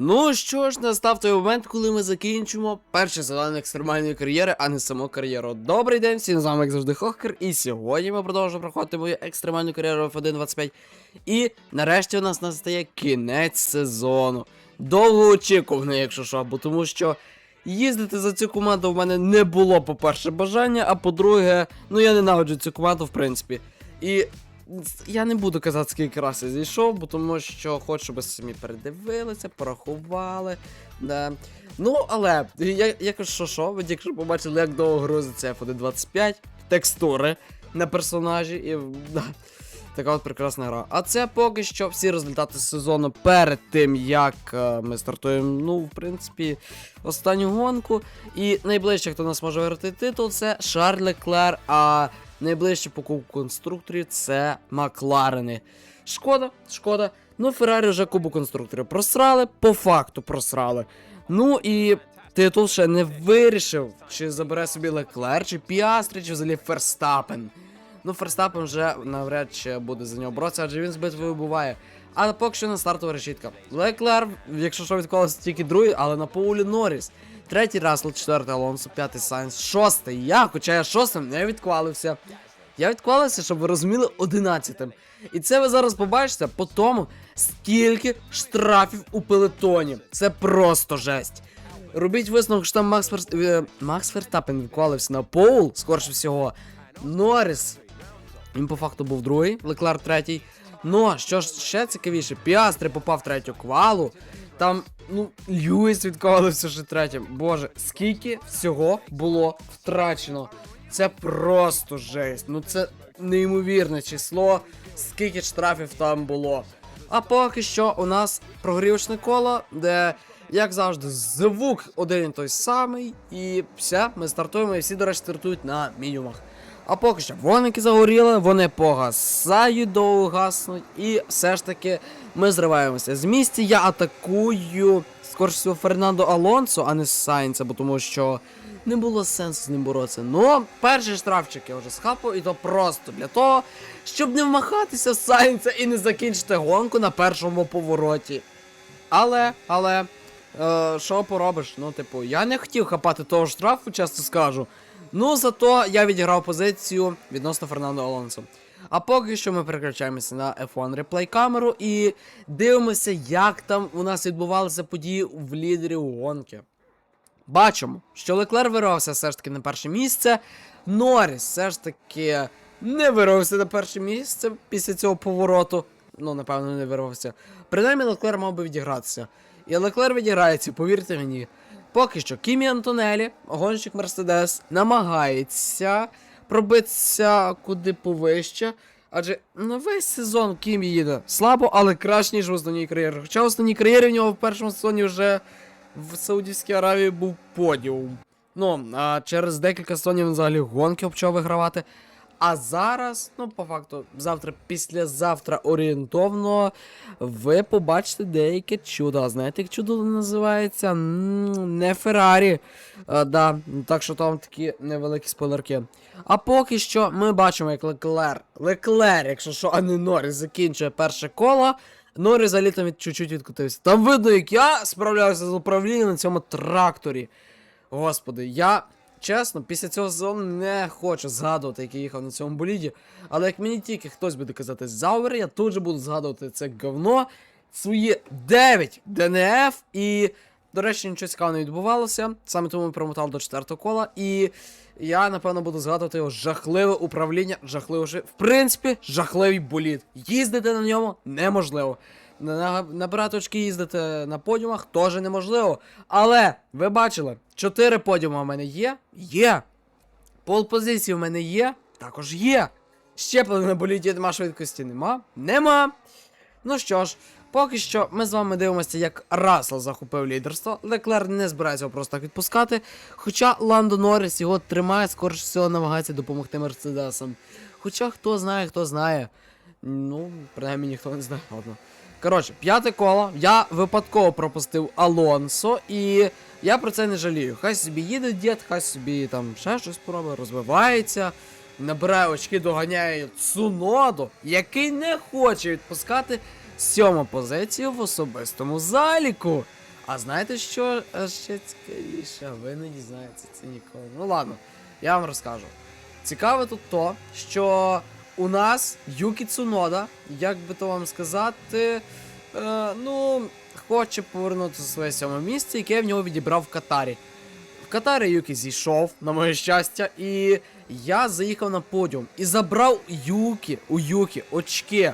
Ну що ж, настав той момент, коли ми закінчимо перший сезон екстремальної кар'єри, а не саму кар'єру. Добрий день, всім з вами, як завжди, Хохкер, і сьогодні ми продовжуємо проходити мою екстремальну кар'єру в 1.25. І нарешті у нас настає кінець сезону. Довгоочікуваний, якщо що, бо тому що їздити за цю команду в мене не було, по-перше, бажання, а по-друге, ну я ненавиджу цю команду, в принципі. І я не буду казати, скільки раз я зійшов, бо тому що хочу, щоб самі передивилися, порахували. Да. Ну, але, я, я кажу, що що, ви тільки побачили, як довго грузиться F1.25, текстури на персонажі, і да, така от прекрасна гра. А це поки що всі результати сезону перед тим, як е, ми стартуємо, ну, в принципі, останню гонку. І найближче, хто нас може виграти титул, це Шарль Леклер, а найближче по конструкторів це Макларени. Шкода, шкода. Ну, Феррарі вже кубу конструкторів просрали, по факту просрали. Ну і титул ще не вирішив, чи забере собі Леклер, чи Піастри, чи взагалі Ферстапен. Ну, Ферстапен вже навряд чи буде за нього боротися, адже він з битвою буває. Але поки що на стартова решітка. Леклер, якщо що відклалося тільки другий, але на Поулі Норріс. Третій Рассел, четвертий Алонсо, п'ятий Сайнс, шостий я, хоча я шостим не відклалився. Я відклався, щоб ви розуміли, одинадцятим. І це ви зараз побачите по тому, скільки штрафів у пелетоні. Це просто жесть. Робіть висновок, що там Макс, Ферс... е, Макс Ферстапен відклалився на Поул, скорше всього. Норріс. Він по факту був другий, Леклар третій. Ну, що ж ще цікавіше, Піастри попав третю квалу. Там, ну, Льюіс відколився ще третім. Боже, скільки всього було втрачено. Це просто жесть. Ну це неймовірне число, скільки штрафів там було. А поки що у нас прогрівочне коло, де, як завжди, звук один і той самий. І все, ми стартуємо, і всі, до речі, стартують на мінімумах. А поки що воники загоріли, вони погасають, довго гаснуть, і все ж таки ми зриваємося з місця. Я атакую скоріше всього Фернандо Алонсо, а не Сайнца, бо тому що не було сенсу з ним боротися. Ну, перший штрафчик я вже схапав, і то просто для того, щоб не вмахатися з Сайнца і не закінчити гонку на першому повороті. Але, але, е, що поробиш? Ну, типу, я не хотів хапати того штрафу, чесно скажу. Ну, зато я відіграв позицію відносно Фернандо Алонсо. А поки що ми переключаємося на F1 реплей камеру і дивимося, як там у нас відбувалися події в лідері гонки. Бачимо, що Леклер вирвався все ж таки на перше місце. Норріс все ж таки не вирвався на перше місце після цього повороту. Ну, напевно, не вирвався. Принаймні, Леклер мав би відігратися. І Леклер відіграється, повірте мені. Поки що Кімі Антонелі, гонщик Мерседес, намагається пробитися куди повище. Адже на весь сезон Кімі їде слабо, але краще, ніж в основній кар'єрі. Хоча в основній кар'єрі в нього в першому сезоні вже в Саудівській Аравії був подіум. Ну, а через декілька сезонів він взагалі гонки почав вигравати. А зараз, ну, по факту, завтра, післязавтра орієнтовно, ви побачите деяке чудо. А знаєте, як чудо називається? Не Феррарі. А, да, так що там такі невеликі спойлерки. А поки що ми бачимо, як Леклер. Леклер, якщо що, а не Норріс закінчує перше коло. Норріс взагалі там від, чуть-чуть відкотився. Там видно, як я справлявся з управлінням на цьому тракторі. Господи, я чесно, після цього сезону не хочу згадувати, як я їхав на цьому боліді. Але як мені тільки хтось буде казати Зауер, я тут же буду згадувати це говно, свої 9 ДНФ і. До речі, нічого цікавого не відбувалося. Саме тому ми промотали до четвертого кола. І я, напевно, буду згадувати його жахливе управління, жахливе В принципі, жахливий болід. Їздити на ньому неможливо. На- Набирати очки їздити на подіумах теж неможливо. Але ви бачили, 4 подіума в мене є? Є. Пол позиції в мене є? Також є. Щеплення на боліді нема швидкості нема? Нема. Ну що ж, поки що ми з вами дивимося, як Рассел захопив лідерство. Леклер не збирається його просто так відпускати. Хоча Ландо Норріс його тримає, скоріше всього намагається допомогти Мерседесам. Хоча хто знає, хто знає. Ну, принаймні ніхто не знає. Ладно. Коротше, п'яте коло. Я випадково пропустив Алонсо, і я про це не жалію. Хай собі їде дід, хай собі там ще щось пробує, розвивається. Набирає очки, доганяє Цуноду, який не хоче відпускати сьому позицію в особистому заліку. А знаєте, що е, ще цікавіше? Ви не дізнаєтеся це ніколи. Ну ладно, я вам розкажу. Цікаве тут то, що у нас Юкі Цунода, як би то вам сказати, е, ну, хоче повернути своє сьоме місце, яке в нього відібрав в Катарі. В Катарі Юкі зійшов, на моє щастя, і я заїхав на подіум і забрав Юкі у Юкі очки.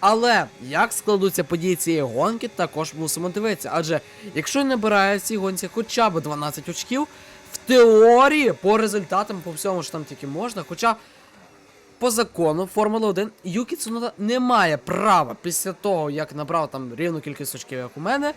Але як складуться події цієї гонки, також мусимо дивитися. Адже якщо набирає в цій гонці хоча б 12 очків, в теорії, по результатам, по всьому, що там тільки можна, хоча по закону Формули 1 Юкі Цунода не має права після того, як набрав там рівну кількість очків, як у мене,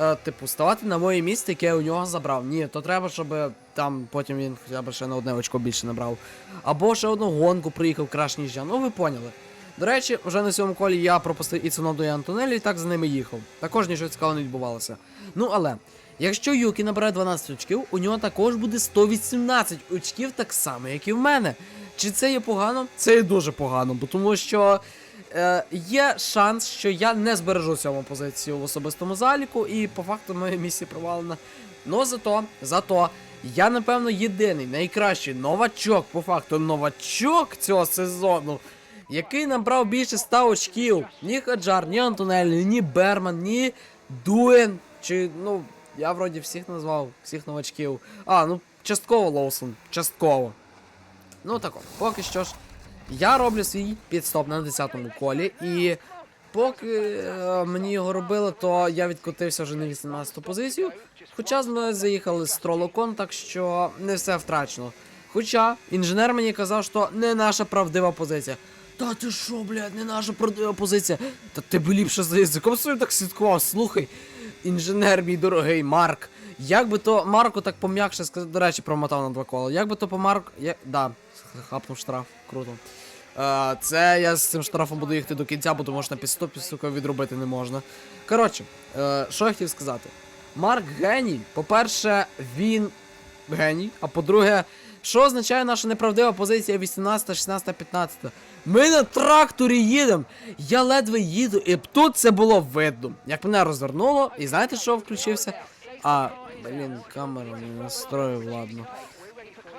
е, типу, ставати на моє місце, яке я у нього забрав. Ні, то треба, щоб там потім він хоча б ще на одне очко більше набрав. Або ще одну гонку приїхав краще, ніж я. Ну ви поняли. До речі, вже на цьому колі я пропустив і Цуноду, і Антонелі, і так за ними їхав. Також нічого цікавого не відбувалося. Ну але, якщо Юкі набере 12 очків, у нього також буде 118 очків, так само, як і в мене. Чи це є погано? Це є дуже погано, бо тому що е, є шанс, що я не збережу сьому позицію в особистому заліку, і по факту моя місія провалена. Ну зато, зато, я, напевно, єдиний, найкращий новачок, по факту, новачок цього сезону, який набрав більше 100 очків. Ні Хаджар, ні Антонелі, ні Берман, ні Дуен. Чи, ну, я вроді всіх назвав, всіх новачків. А, ну, частково Лоусон, частково. Ну тако, поки що ж, я роблю свій підстоп на 10-му колі, і поки е, мені його робили, то я відкотився вже на 18-ту позицію. Хоча з мною заїхали з стролокон, так що не все втрачено. Хоча інженер мені казав, що не наша правдива позиція. Та ти що, блядь, не наша правдива позиція. Та ти б ліпше за язиком своїм так слідкував. Слухай, інженер, мій дорогий Марк. Як би то Марку так пом'якше сказати, до речі, промотав на два кола. Як би то по Марку. Я... Да, хапнув штраф, круто. Е, це я з цим штрафом буду їхати до кінця, бо тому що на підстопі, сука, відробити не можна. Коротше, е, що я хотів сказати. Марк геній. По-перше, він геній. А по-друге, що означає наша неправдива позиція 18, 16, 15? Ми на тракторі їдемо. Я ледве їду, і тут це було видно. Як мене розвернуло, і знаєте, що включився? А, блін, камеру не настроїв, ладно.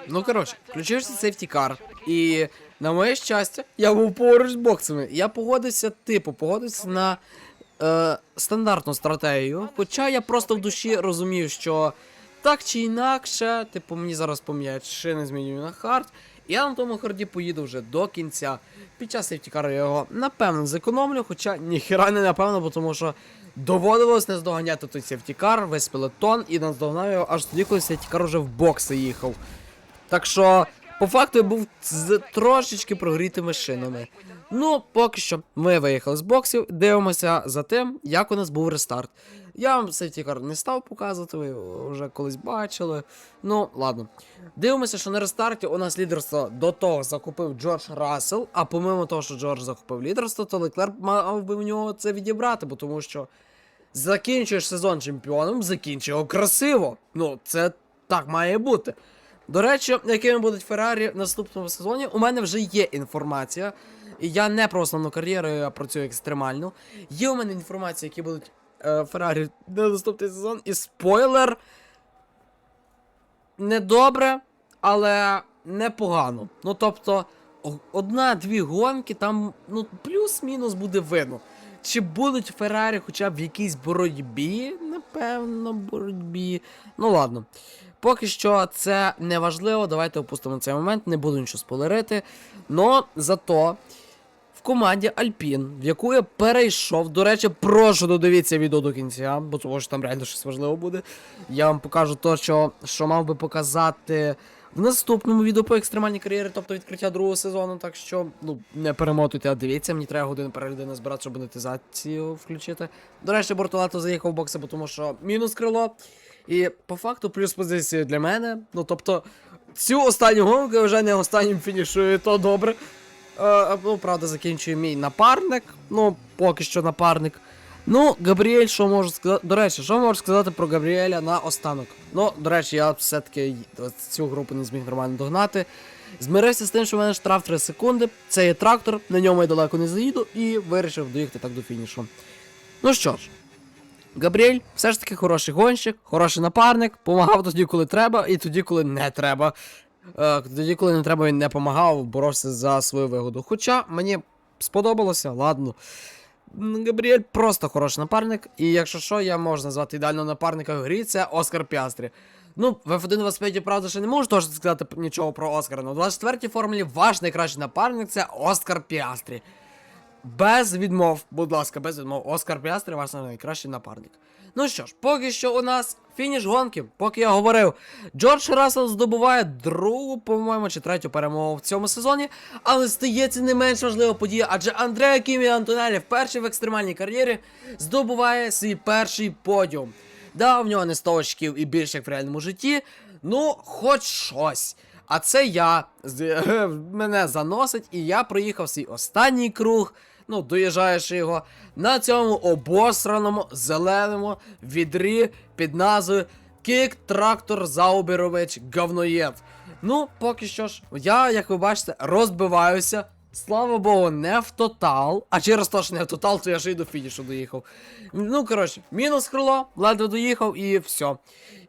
Ну, коротше, включився car, і на моє щастя, я був поруч з боксами. Я погодився, типу, погодився на е, стандартну стратегію. Хоча я просто в душі розумів, що так чи інакше, типу, мені зараз поміняють шини змінюю на хард. Я на тому харді поїду вже до кінця. Під час сейфтікару я його напевно зекономлю, хоча ніхера не напевно, бо тому що доводилось не здоганяти той сейфтікар, весь пелетон, і наздогнав його аж тоді, коли сейфтікар вже в бокси їхав. Так що, по факту я був з трошечки прогрітими шинами. Ну, поки що, ми виїхали з боксів, дивимося за тим, як у нас був рестарт. Я вам сефтікар не став показувати, ви вже колись бачили. Ну, ладно. Дивимося, що на рестарті у нас лідерство до того закупив Джордж Рассел, а помимо того, що Джордж закупив лідерство, то Леклер мав би в нього це відібрати, бо тому що закінчуєш сезон чемпіоном, закінчуй його красиво. Ну, це так має бути. До речі, якими будуть Феррарі в наступному сезоні, у мене вже є інформація. Я не про основну кар'єру, я працюю екстремально. Є у мене інформація, які будуть е, Феррарі на наступний сезон. І спойлер. Недобре, але непогано. Ну тобто, одна-дві гонки, там ну, плюс-мінус буде видно. Чи будуть Феррарі хоча б в якійсь боротьбі? Напевно, боротьбі. Ну ладно. Поки що це не важливо, давайте опустимо цей момент, не буду нічого спойлерити. Но зато в команді Альпін, в яку я перейшов. До речі, прошу додивіться відео до кінця, бо тому що там реально щось важливе буде. Я вам покажу то, що, що мав би показати в наступному відео по екстремальній кар'єрі, тобто відкриття другого сезону. Так що, ну, не перемотуйте, а дивіться, мені треба годину перегляду назбирати, щоб монетизацію включити. До речі, Бортолато заїхав в бокси, бо тому що мінус крило. І по факту плюс позиція для мене. Ну тобто, цю останню гонку я вже не останнім фінішую, то добре. Е, ну, правда, закінчує мій напарник. Ну, поки що напарник. Ну, Габріель, що можу сказати. До речі, що можу сказати про Габріеля на останок? Ну, до речі, я все-таки цю групу не зміг нормально догнати. Змирився з тим, що в мене штраф 3 секунди. Це є трактор, на ньому я далеко не заїду, і вирішив доїхати так до фінішу. Ну що ж, Габріель все ж таки хороший гонщик, хороший напарник, помагав тоді, коли треба, і тоді, коли не треба. Е, тоді, коли не треба, він не помагав, боровся за свою вигоду. Хоча мені сподобалося, ладно. Габріель просто хороший напарник, і якщо що, я можу назвати ідеального напарника в грі, це Оскар Піастрі. Ну, в F1 25, правда, ще не можу точно сказати нічого про Оскара, але в 24-й формулі ваш найкращий напарник це Оскар Піастрі. Без відмов, будь ласка, без відмов. Оскар Піастрі ваш найкращий напарник. Ну що ж, поки що у нас фініш гонки, поки я говорив, Джордж Рассел здобуває другу, по-моєму, чи третю перемогу в цьому сезоні, але стається не менш важлива подія, адже Андреа Кімі Антонелі вперше в екстремальній кар'єрі здобуває свій перший подіум. Да, в нього не 100 очків і більше як в реальному житті, ну, хоч щось. А це я, мене заносить, і я проїхав свій останній круг, ну, доїжджаєш його, на цьому обосраному зеленому відрі під назвою Кік Трактор Зауберович Говноєд. Ну, поки що ж, я, як ви бачите, розбиваюся. Слава Богу, не в тотал. А через те, що не в тотал, то я ж і до фінішу доїхав. Ну, коротше, мінус крило, ледве доїхав і все.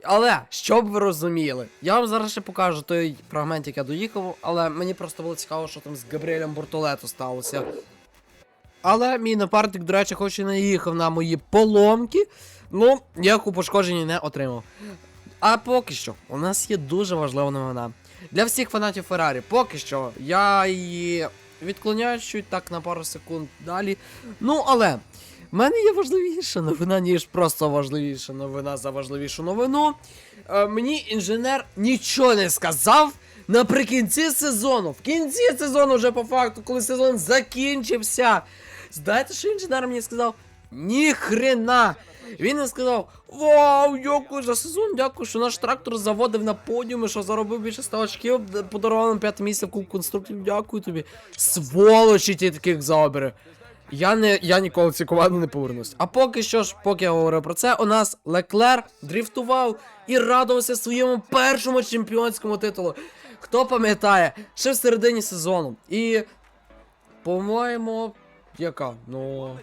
Але, щоб ви розуміли, я вам зараз ще покажу той фрагмент, як я доїхав, але мені просто було цікаво, що там з Габріелем Бортолето сталося. Але мій напарник, до речі, хоч і не їхав на мої поломки, ну, ніяку пошкодження не отримав. А поки що, у нас є дуже важлива новина. Для всіх фанатів Феррарі, поки що, я її відклоняю чуть так на пару секунд далі. Ну, але в мене є важливіша новина, ніж просто важливіша новина за важливішу новину. Е, мені інженер нічого не сказав наприкінці сезону. В кінці сезону, вже по факту, коли сезон закінчився. Знаєте, що інженер мені сказав? Ні хрена! Він не сказав: Вау, дякую за сезон, дякую, що наш трактор заводив на подіуми, що заробив більше 100 очків, подарував нам п'яте місце в конструкторів. Дякую тобі. Сволочі ті таких заобери. Я не я ніколи в цю команду не повернусь. А поки що ж, поки я говорив про це, у нас Леклер дріфтував і радувався своєму першому чемпіонському титулу. Хто пам'ятає, ще в середині сезону. І, по-моєму, яка? Ну.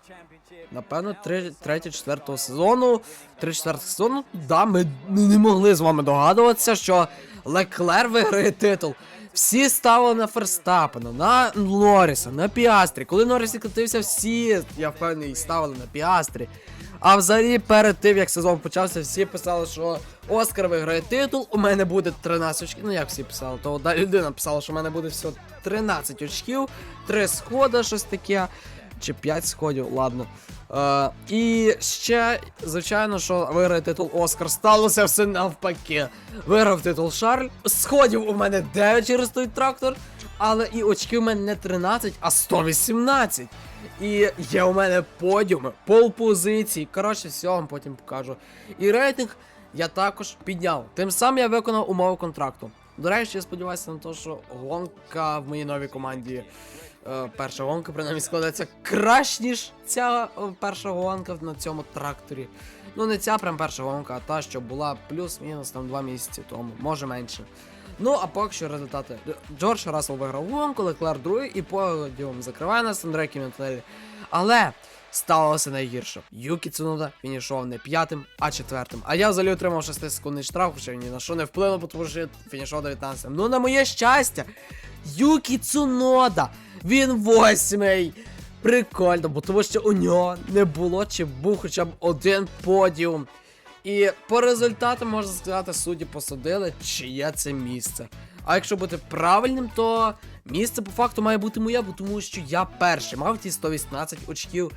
Напевно, 3-4 сезону. 3-4 сезону. Да, ми не могли з вами догадуватися, що Леклер виграє титул. Всі ставили на Ферстапена, на Норріса, на Піастрі. Коли Норріс катився, всі, я впевнений, ставили на Піастрі. А взагалі, перед тим, як сезон почався, всі писали, що Оскар виграє титул, у мене буде 13 очків. Ну як всі писали, то одна людина писала, що у мене буде всього 13 очків, 3 сходи, щось таке. Чи 5 сходів, ладно. Е, і ще, звичайно, що виграє титул Оскар. Сталося все навпаки. Виграв титул Шарль. Сходів у мене 9 через той трактор. Але і очки у мене не 13, а 118. І є у мене подіуми, полпозиції. Коротше, все вам потім покажу. І рейтинг я також підняв. Тим самим я виконав умови контракту. До речі, я сподіваюся на те, що гонка в моїй новій команді. Е, Перша гонка принаймні складається краще, ніж ця е, перша гонка на цьому тракторі. Ну, не ця прям перша гонка, а та, що була плюс-мінус там 2 місяці тому, може менше. Ну, а поки що результати. Джордж Рассел виграв гонку, Леклер другий і подіум закриває нас Андрей Кіментелі. Але сталося найгірше. Юкі Цунода фінішував не п'ятим, а четвертим. А я взагалі отримав 6 секундний штраф, хоча ні на що не вплинув, тому що я фінішував 19. Ну, на моє щастя, Юкі Цунода, він восьмий. Прикольно, бо тому що у нього не було чи був хоча б один подіум. І по результатам можна сказати, судді посадили, чиє це місце. А якщо бути правильним, то місце по факту має бути моє, бо тому що я перший мав ті 118 очків.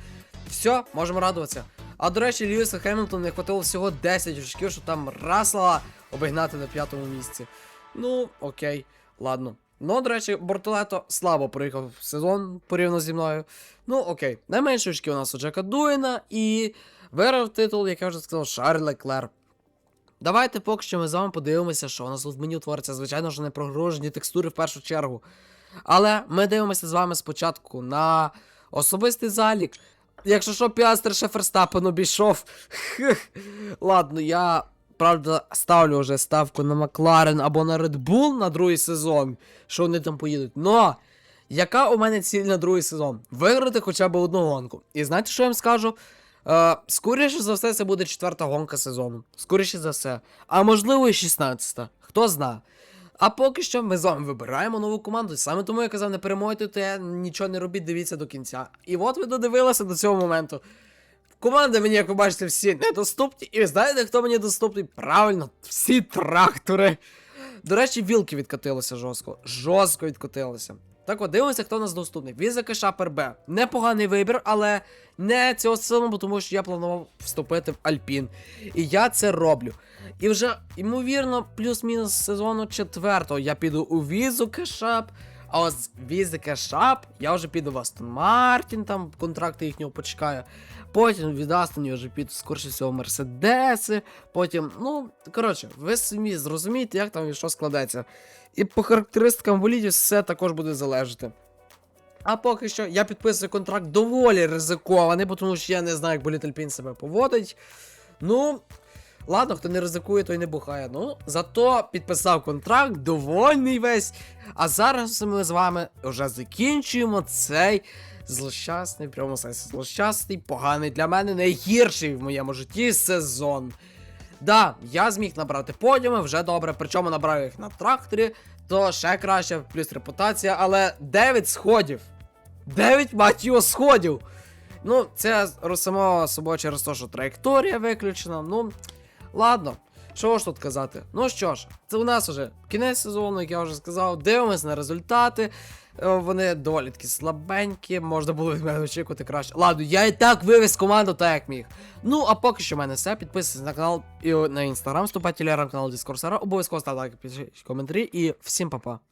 Все, можемо радуватися. А до речі, Льюіса Хемілтон не хватило всього 10 очків, щоб там Расла обігнати на п'ятому місці. Ну, окей, ладно. Ну, до речі, Бортолето слабо проїхав сезон порівняно зі мною. Ну, окей. Найменші очки у нас у Джека Дуїна і виграв титул, як я вже сказав, Шарль Леклер. Давайте поки що ми з вами подивимося, що у нас тут в меню твориться, звичайно ж, не прогружені текстури в першу чергу. Але ми дивимося з вами спочатку на особистий залік. Якщо що, Піастер ще Ферстапен обійшов. Ладно, я правда ставлю вже ставку на Макларен або на Red Bull на другий сезон, що вони там поїдуть. Но яка у мене ціль на другий сезон? Виграти хоча б одну гонку. І знаєте, що я вам скажу? Е, скоріше за все, це буде четверта гонка сезону. Скоріше за все. А можливо і 16. Хто зна. А поки що ми з вами вибираємо нову команду. Саме тому я казав, не перемотуйте, нічого не робіть, дивіться до кінця. І от ви додивилися до цього моменту. Команди мені, як ви бачите, всі недоступні. І ви знаєте, хто мені доступний? Правильно, всі трактори. До речі, вілки відкотилися жорстко. Жорстко відкотилися. Так от, дивимося, хто у нас доступний. Віза Шапер Б. Непоганий вибір, але не цього сезону, тому що я планував вступити в Альпін. І я це роблю. І вже, ймовірно, плюс-мінус сезону четвертого я піду у Візу Кешап. А ось з Візи Кешап я вже піду в Астон Мартін, там контракти їхнього почекаю. Потім від Астон вже піду, скоріше всього, Мерседеси. Потім, ну, коротше, ви самі зрозумієте, як там і що складеться. І по характеристикам болідів все також буде залежати. А поки що я підписую контракт доволі ризикований, тому що я не знаю, як боліт Альпін себе поводить. Ну, ладно, хто не ризикує, той не бухає. Ну, зато підписав контракт, довольний весь. А зараз ми з вами вже закінчуємо цей злощасний, в прямому сенсі злощасний, поганий для мене, найгірший в моєму житті сезон. Да, я зміг набрати подіуми, вже добре, причому набрав їх на тракторі, то ще краще, плюс репутація, але 9 сходів. 9 мать його сходів. Ну, це само собою через те, що траєкторія виключена. Ну, ладно. Що ж тут казати? Ну що ж, це у нас уже кінець сезону, як я вже сказав. Дивимось на результати. Е, Вони доволі такі слабенькі, можна було від мене очікувати краще. Ладно, я і так вивез команду так як міг. Ну, а поки що в мене все. Підписуйтесь на канал і на інстаграм, вступайте телеграм канал Діскорсера. Обов'язково ставте лайки, пишіть коментарі і всім па-па.